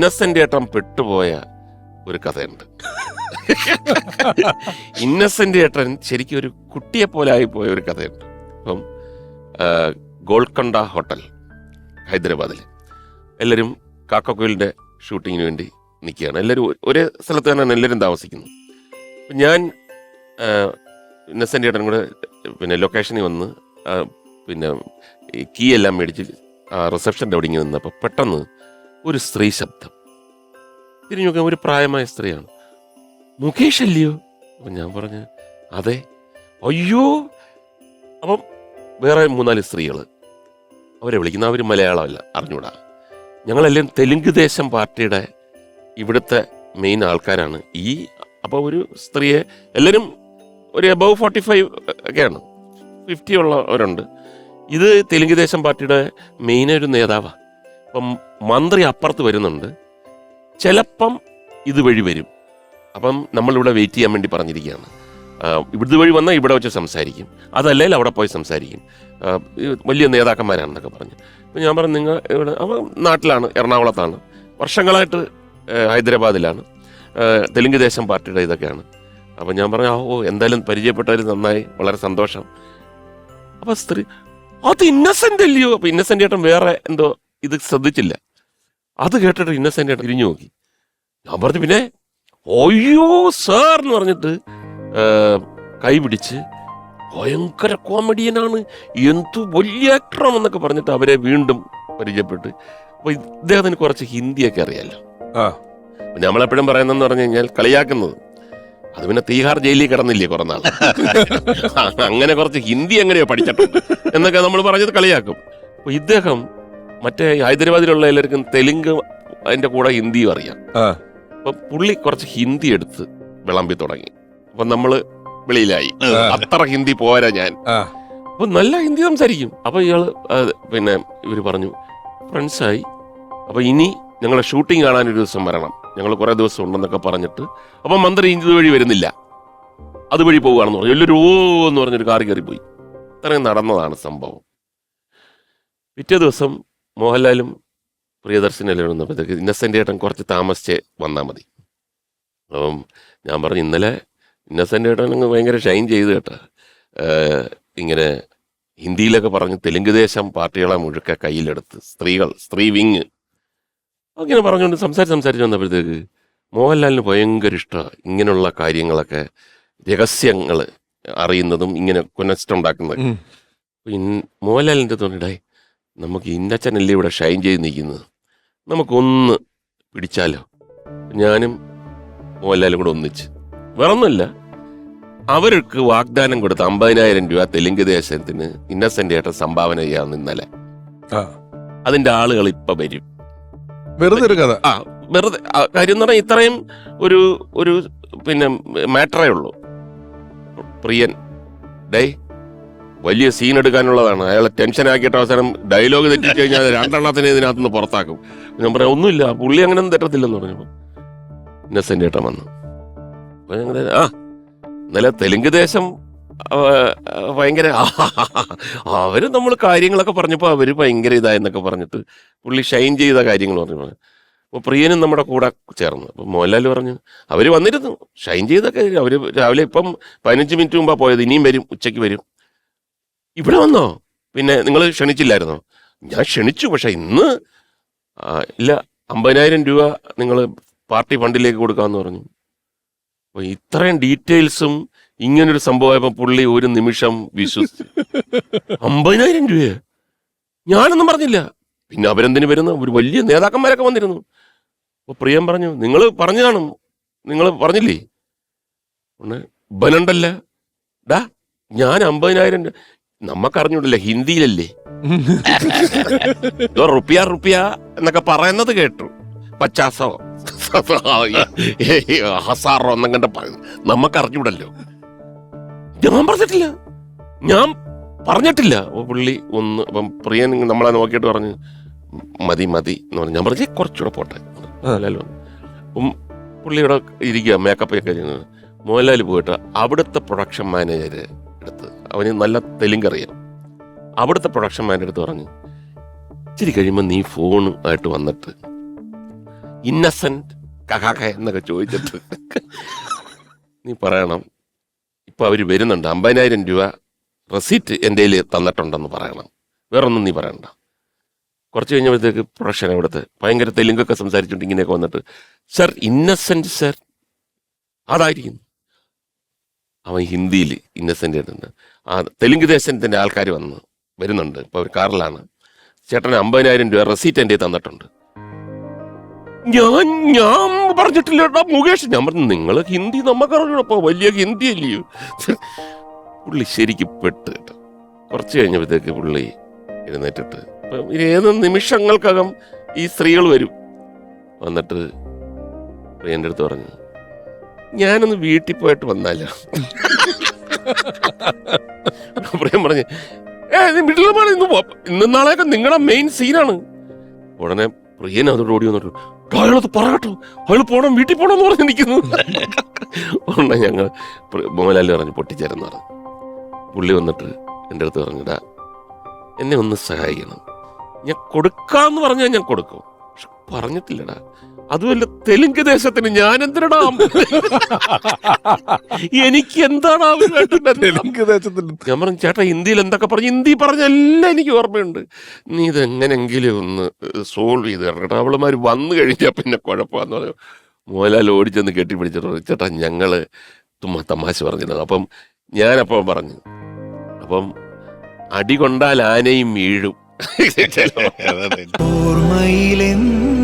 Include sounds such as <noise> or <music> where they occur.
ഇന്നസെന്റ് ഏട്ടൻ പെട്ടുപോയ ഒരു കഥയുണ്ട്. ഇന്നസെന്റ് ഏട്ടൻ ശരിക്കും ഒരു കുട്ടിയെ പോലെ ആയിപ്പോയ ഒരു കഥയുണ്ട്. അപ്പം ഗോൾക്കണ്ട ഹോട്ടൽ ഹൈദരാബാദിൽ എല്ലാവരും കാക്കക്കോയിലിന്റെ ഷൂട്ടിങ്ങിന് വേണ്ടി നിൽക്കുകയാണ്. എല്ലാവരും ഒരേ സ്ഥലത്ത് തന്നെയാണ് എല്ലാവരും താമസിക്കുന്നത്. അപ്പം ഞാൻ ഇന്നസെന്റ് ഏട്ടനും കൂടെ പിന്നെ ലൊക്കേഷനിൽ വന്ന് പിന്നെ കീ എല്ലാം മേടിച്ച് റിസപ്ഷന്റെ അവിടെ ഇങ്ങനെ നിന്നപ്പോൾ പെട്ടെന്ന് ഒരു സ്ത്രീ ശബ്ദം. തിരിഞ്ഞു നോക്കാൻ ഒരു പ്രായമായ സ്ത്രീയാണ്. മുകേഷ് അല്ലയോ? അപ്പം ഞാൻ പറഞ്ഞു അതെ. അയ്യോ! അപ്പം വേറെ മൂന്നാൽ സ്ത്രീകൾ അവരെ വിളിക്കുന്ന അവർ മലയാളമല്ല അറിഞ്ഞൂടാ. ഞങ്ങളെല്ലാം തെലുങ്ക് ദേശം പാർട്ടിയുടെ ഇവിടുത്തെ മെയിൻ ആൾക്കാരാണ്. ഈ അപ്പോൾ ഒരു സ്ത്രീയെ എല്ലാവരും ഒരു എബവ് ഫോർട്ടി ഫൈവ് ഒക്കെയാണ്. ഫിഫ്റ്റി ഉള്ളവരുണ്ട്. ഇത് തെലുങ്ക് ദേശം പാർട്ടിയുടെ മെയിൻ ഒരു നേതാവാണ് അപ്പം മന്ത്രി അപ്പുറത്ത് വരുന്നുണ്ട്. ചിലപ്പം ഇതുവഴി വരും. അപ്പം നമ്മളിവിടെ വെയിറ്റ് ചെയ്യാൻ വേണ്ടി പറഞ്ഞിരിക്കുകയാണ്. ഇവിടുത്തെ വഴി വന്നാൽ ഇവിടെ വെച്ച് സംസാരിക്കും. അതല്ലെങ്കിൽ അവിടെ പോയി സംസാരിക്കും. വലിയ നേതാക്കന്മാരാണെന്നൊക്കെ പറഞ്ഞു. അപ്പം ഞാൻ പറഞ്ഞു നിങ്ങൾ ഇവിടെ അപ്പം നാട്ടിലാണ് എറണാകുളത്താണ്. വർഷങ്ങളായിട്ട് ഹൈദരാബാദിലാണ്. തെലുങ്ക് ദേശം പാർട്ടിയുടെ ഇതൊക്കെയാണ്. അപ്പം ഞാൻ പറഞ്ഞു "ആ, ഓ എന്തായാലും പരിചയപ്പെട്ടവർ നന്നായി വളരെ സന്തോഷം. അപ്പം സ്ത്രീ അത് ഇന്നസെന്റ് അല്ലയോ? അപ്പം ഇന്നസെന്റ് ഏട്ടൻ വേറെ എന്തോ ഇത് ശ്രദ്ധിച്ചില്ല. അത് കേട്ടിട്ട് ഇന്നസെന്റ് തിരിഞ്ഞു നോക്കി. ഞാൻ പറഞ്ഞു പിന്നെ ഒയ്യോ സാർ എന്ന് പറഞ്ഞിട്ട് കൈ പിടിച്ച് ഭയങ്കര കോമഡിയനാണ് എന്തു വലിയ ആക്ടറാണ് എന്നൊക്കെ പറഞ്ഞിട്ട് അവരെ വീണ്ടും പരിചയപ്പെട്ട് അപ്പൊ ഇദ്ദേഹത്തിന് കുറച്ച് ഹിന്ദിയൊക്കെ അറിയാലോ. ആ. നമ്മളെപ്പോഴും പറയുന്നതെന്ന് പറഞ്ഞു കഴിഞ്ഞാൽ കളിയാക്കുന്നത്. അത് പിന്നെ തീഹാർ ജയിലിൽ കിടന്നില്ലേ കുറെ നാൾ. <laughs> അങ്ങനെ കുറച്ച് ഹിന്ദി എങ്ങനെയോ പഠിച്ചിട്ടുണ്ട്. എന്നൊക്കെ നമ്മൾ പറഞ്ഞത് കളിയാക്കും. അപ്പൊ ഇദ്ദേഹം മറ്റേ ഹൈദരാബാദിലുള്ള എല്ലാവർക്കും തെലുങ്ക് അതിന്റെ കൂടെ ഹിന്ദിയും അറിയാം. അപ്പൊ പുള്ളി കുറച്ച് ഹിന്ദി എടുത്ത് വിളമ്പി തുടങ്ങി. അപ്പൊ നമ്മൾ വെളിയിലായി. അത്ര ഹിന്ദി പോരാ ഞാൻ. അപ്പൊ നല്ല ഹിന്ദി സംസാരിക്കും. അപ്പൊ ഇയാൾ പിന്നെ ഇവർ പറഞ്ഞു ഫ്രണ്ട്സായി അപ്പൊ ഇനി ഞങ്ങളെ ഷൂട്ടിംഗ് കാണാൻ ഒരു ദിവസം വരണം. ഞങ്ങൾ കുറെ ദിവസം ഉണ്ടെന്നൊക്കെ പറഞ്ഞിട്ട്. അപ്പൊ മന്ത്രി ഇതുവഴി വരുന്നില്ല. അതുവഴി പോവുകയാണെന്ന് പറഞ്ഞു. വലിയൊരു ഓ എന്ന് പറഞ്ഞൊരു കാറി കയറി പോയി ഇത്രയും നടന്നതാണ് സംഭവം. പിറ്റേ ദിവസം മോഹൻലാലും പ്രിയദർശനെല്ലാം വന്നപ്പോഴത്തേക്ക് ഇന്നസെന്റ് ഏട്ടൻ കുറച്ച് താമസിച്ച് വന്നാൽ മതി. അപ്പം ഞാൻ പറഞ്ഞു ഇന്നലെ ഇന്നസെന്റ് ഏട്ടൻ അങ്ങ് ഭയങ്കര ഷൈൻ ചെയ്ത് കേട്ടോ. ഇങ്ങനെ ഹിന്ദിയിലൊക്കെ പറഞ്ഞ് തെലുങ്ക് ദേശം പാർട്ടികളെ മുഴുക്ക കയ്യിലെടുത്ത് സ്ത്രീകൾ സ്ത്രീ വിങ് അങ്ങനെ പറഞ്ഞുകൊണ്ട് സംസാരിച്ച് സംസാരിച്ച് വന്നപ്പോഴത്തേക്ക് മോഹൻലാലിന് ഭയങ്കര ഇഷ്ടമാണ് ഇങ്ങനെയുള്ള കാര്യങ്ങളൊക്കെ രഹസ്യങ്ങൾ അറിയുന്നതും ഇങ്ങനെ കുനസ്റ്റുണ്ടാക്കുന്നതൊക്കെ ഉം. അപ്പൊ ഇൻ- മോഹൻലാലിന്റെ തോന്നിടേ നമുക്ക് ഇന്നച്ചനല്ലേ ഇവിടെ ഷൈൻ ചെയ്ത് നിൽക്കുന്നത്? നമുക്കൊന്ന് പിടിച്ചാലോ? ഞാനും മോഹൻലാലും കൂടെ ഒന്നിച്ച്. വേറൊന്നുമല്ല. അവർക്ക് വാഗ്ദാനം കൊടുത്ത അമ്പതിനായിരം രൂപ തെലുങ്ക് ദേശത്തിന് ഇന്നസെന്റ് ഏട്ടൻ സംഭാവന ചെയ്യാന്ന് ഇന്നലെ. ആ. അതിന്റെ ആളുകൾ ഇപ്പൊ വരും. വെറുതെ ഒരു കഥ. ആ വെറുതെ കാര്യം എന്ന് പറഞ്ഞാൽ ഇത്രയും ഒരു ഒരു പിന്നെ മാറ്ററേ ഉള്ളൂ. പ്രിയൻ ഡേ വലിയ സീൻ എടുക്കാനുള്ളതാണ്. അയാളെ ടെൻഷൻ ആക്കിയിട്ട് അവസാനം ഡയലോഗ് തെറ്റിച്ച് കഴിഞ്ഞാൽ രണ്ടെണ്ണത്തിന് ഇതിനകത്തുനിന്ന് പുറത്താക്കും. ഞാൻ പറയാം ഒന്നുമില്ല പുള്ളി അങ്ങനെ ഒന്നും തെറ്റത്തില്ലെന്ന് പറഞ്ഞപ്പോൾ. ഇന്നസെന്റ് ഏട്ടൻ വന്നു. അപ്പൊ ആ ഇന്നലെ തെലുങ്ക് ദേശം ഭയങ്കര അവർ നമ്മൾ കാര്യങ്ങളൊക്കെ പറഞ്ഞപ്പോൾ അവർ ഭയങ്കര ഇതായെന്നൊക്കെ പറഞ്ഞിട്ട് പുള്ളി ഷൈൻ ചെയ്ത കാര്യങ്ങൾ പറഞ്ഞു. അപ്പോൾ പ്രിയനും നമ്മുടെ കൂടെ ചേർന്നു. അപ്പോൾ മോഹൻലാൽ പറഞ്ഞു അവർ വന്നിരുന്നു ഷൈൻ ചെയ്തൊക്കെ അവർ രാവിലെ ഇപ്പം പതിനഞ്ച് മിനിറ്റ് മുമ്പാ പോയത് ഇനിയും വരും ഉച്ചയ്ക്ക് വരും. ഇവിടെ വന്നോ? പിന്നെ നിങ്ങൾ ക്ഷണിച്ചില്ലായിരുന്നോ? ഞാൻ ക്ഷണിച്ചു പക്ഷെ ഇന്ന് ഇല്ല അമ്പതിനായിരം രൂപ നിങ്ങൾ പാർട്ടി ഫണ്ടിലേക്ക് കൊടുക്കാമെന്ന് പറഞ്ഞു. അപ്പോൾ ഇത്രയും ഡീറ്റെയിൽസും ഇങ്ങനൊരു സംഭവമായപ്പോൾ പുള്ളി ഒരു നിമിഷം വിശ്വസിച്ചു. അമ്പതിനായിരം രൂപയെ? ഞാനൊന്നും പറഞ്ഞില്ല. പിന്നെ അവരെന്തിനു വരുന്ന? ഒരു വലിയ നേതാക്കന്മാരൊക്കെ വന്നിരുന്നു. അപ്പോൾ പ്രിയം പറഞ്ഞു നിങ്ങൾ പറഞ്ഞു കാണും. നിങ്ങൾ പറഞ്ഞില്ലേ? ഒന്ന് ബനുണ്ടല്ല. ഡാ ഞാൻ അമ്പതിനായിരം നമ്മക്കറിഞ്ഞൂടല്ലേ ഹിന്ദിയിലല്ലേ? റുപ്യ റുപ്യ എന്നൊക്കെ പറയുന്നത് കേട്ടു. പച്ചാസോ ഹസാറോ എന്നങ്ങണ്ട പറയുന്നു. നമ്മക്കറിഞ്ഞൂടല്ലോ. ഞാൻ പറഞ്ഞിട്ടില്ല. ഞാൻ പറഞ്ഞിട്ടില്ല. പുള്ളി ഒന്ന് അപ്പം പ്രിയൻ നമ്മളെ നോക്കിയിട്ട് പറഞ്ഞു മതി മതി എന്ന് പറഞ്ഞു. ഞാൻ പറഞ്ഞേ "ഏയ്, കുറച്ചുകൂടെ പോട്ടെ. അല്ലല്ലോ അപ്പം പുള്ളി ഇവിടെ ഇരിക്കുക മേക്കപ്പ് ഒക്കെ ചെയ്യുന്നത്. മോഹൻലാൽ പോയിട്ട് അവിടുത്തെ പ്രൊഡക്ഷൻ മാനേജർ എടുത്ത് അവന് നല്ല തെലുങ്ക് അറിയാം അവിടുത്തെ പ്രൊഡക്ഷൻ മാന്റെ അടുത്ത് പറഞ്ഞു ഇച്ചിരി കഴിയുമ്പോൾ നീ ഫോൺ ആയിട്ട് വന്നിട്ട് ഇന്നസെന്റ് കഹാക എന്നൊക്കെ ചോദിച്ചിട്ട് നീ പറയണം. ഇപ്പം അവർ വരുന്നുണ്ട്. അമ്പതിനായിരം രൂപ റെസീറ്റ് എന്റെ കയ്യിൽ തന്നിട്ടുണ്ടെന്ന് പറയണം. വേറൊന്നും നീ പറയണ്ട. കുറച്ച് കഴിഞ്ഞപ്പോഴത്തേക്ക് പ്രൊഡക്ഷൻ അവിടുത്തെ ഭയങ്കര തെലുങ്കൊക്കെ സംസാരിച്ചുകൊണ്ട് ഇങ്ങനെയൊക്കെ വന്നിട്ട് സർ ഇന്നസെന്റ് സർ അതായിരിക്കും അവൻ ഹിന്ദിയിൽ ഇന്നസെന്റ് ആയിട്ടുണ്ട്. ആ തെലുങ്ക് ദേശത്തിന്റെ ആൾക്കാർ വന്ന് വരുന്നുണ്ട്. ഇപ്പോൾ ഒരു കാറിലാണ്. ചേട്ടന് അമ്പതിനായിരം രൂപ റെസീറ്റ് എന്റെ തന്നിട്ടുണ്ട്. ഞാൻ ഞാൻ പറഞ്ഞിട്ടില്ല മുകേഷ് ഞാൻ പറഞ്ഞു നിങ്ങൾ ഹിന്ദി നമുക്കറിയണപ്പോ വലിയ ഹിന്ദി അല്ലയോ? പുള്ളി ശരിക്കും പെട്ട് കേട്ടോ. കുറച്ച് കഴിഞ്ഞപ്പോഴത്തേക്ക് പുള്ളി എഴുന്നേറ്റിട്ട് ഇനി ഏത് നിമിഷങ്ങൾക്കകം ഈ സ്ത്രീകൾ വരും. വന്നിട്ട് എന്റെ അടുത്ത് പറഞ്ഞു ഞാനൊന്ന് വീട്ടിൽ പോയിട്ട് വന്നാലോ? പ്രിയം പറഞ്ഞു ഏ പോകണം ഇന്ന് ഇന്ന് നാളെയൊക്കെ നിങ്ങളുടെ മെയിൻ സീനാണ് ഉടനെ പ്രിയൻ അതോട് ഓടി വന്നിട്ട് "ടാ, അയാളത് പറയട്ടോ അയാൾ പോണം വീട്ടിൽ പോണം എന്ന് പറഞ്ഞ് നിൽക്കുന്നു ഉടനെ ഞങ്ങൾ മോഹൻലാൽ പറഞ്ഞു പൊട്ടിച്ചേരെന്ന് പറഞ്ഞു. പുള്ളി വന്നിട്ട് എന്റെ അടുത്ത് പറഞ്ഞിടാ എന്നെ ഒന്ന് സഹായിക്കണം. ഞാൻ കൊടുക്കാന്ന് പറഞ്ഞാൽ ഞാൻ കൊടുക്കും. പക്ഷെ പറഞ്ഞിട്ടില്ലടാ. അതുമല്ല തെലുങ്ക് ദേശത്തിന് ഞാൻ എന്തിനടാ എനിക്ക് എന്താണ് തെലുങ്ക് ദേശത്തിന്. ഞാൻ പറഞ്ഞു ചേട്ടാ ഹിന്ദിയിൽ എന്തൊക്കെ പറഞ്ഞു? ഹിന്ദി പറഞ്ഞ എല്ലാം എനിക്ക് ഓർമ്മയുണ്ട്. നീ ഇത് എങ്ങനെങ്കിലും ഒന്ന് സോൾവ് ചെയ്ത് തരണം അവളുമാർ വന്നു കഴിഞ്ഞാൽ പിന്നെ കുഴപ്പമാന്ന് പറഞ്ഞു മോഹൻലാൽ ഓടിച്ചെന്ന് കെട്ടിപ്പിടിച്ചിട്ട് പറഞ്ഞു ചേട്ടാ ഞങ്ങൾ തുമ്മ തമാശ പറഞ്ഞിരുന്നു. അപ്പം ഞാനപ്പം പറഞ്ഞു അപ്പം അടി കൊണ്ടാൽ ആനയും വീഴും. <laughs> ഓർമ്മയിലെന്നും